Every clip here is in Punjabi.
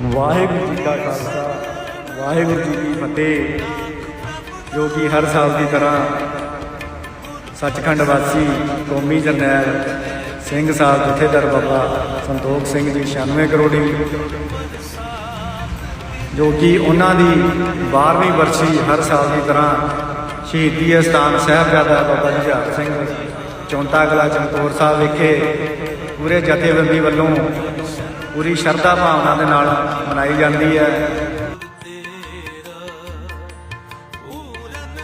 ਵਾਹਿਗੁਰੂ ਜੀ ਕਾ ਖਾਲਸਾ, ਵਾਹਿਗੁਰੂ ਜੀ ਕੀ ਫਤਿਹ, ਜੋ ਕਿ ਹਰ ਸਾਲ ਦੀ ਤਰ੍ਹਾਂ ਸੱਚਖੰਡ ਵਾਸੀ ਕੌਮੀ ਜਰਨੈਲ ਸਿੰਘ ਸਾਹਿਬ ਜਥੇਦਾਰ ਬਾਬਾ ਸੰਤੋਖ ਸਿੰਘ ਜੀ 96 ਕਰੋੜੀ ਜੋ ਕਿ ਉਹਨਾਂ ਦੀ 12ਵੀਂ ਵਰਸੀ ਹਰ ਸਾਲ ਦੀ ਤਰ੍ਹਾਂ ਸ਼ਹੀਦੀ ਅਸਥਾਨ ਸਾਹਿਬਜ਼ਾਦਾ ਬਾਬਾ ਜੁਝਾਰ ਸਿੰਘ ਚੌਂਤਾ ਕਲਾ ਚਮਕੌਰ ਸਾਹਿਬ ਵਿਖੇ ਪੂਰੇ ਜਥੇਬੰਦੀ ਵੱਲੋਂ ਪੂਰੀ ਸ਼ਰਧਾ ਭਾਵਨਾ ਦੇ ਨਾਲ ਮਨਾਈ ਜਾਂਦੀ ਹੈ। ਪੂਰਨ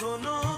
শোনো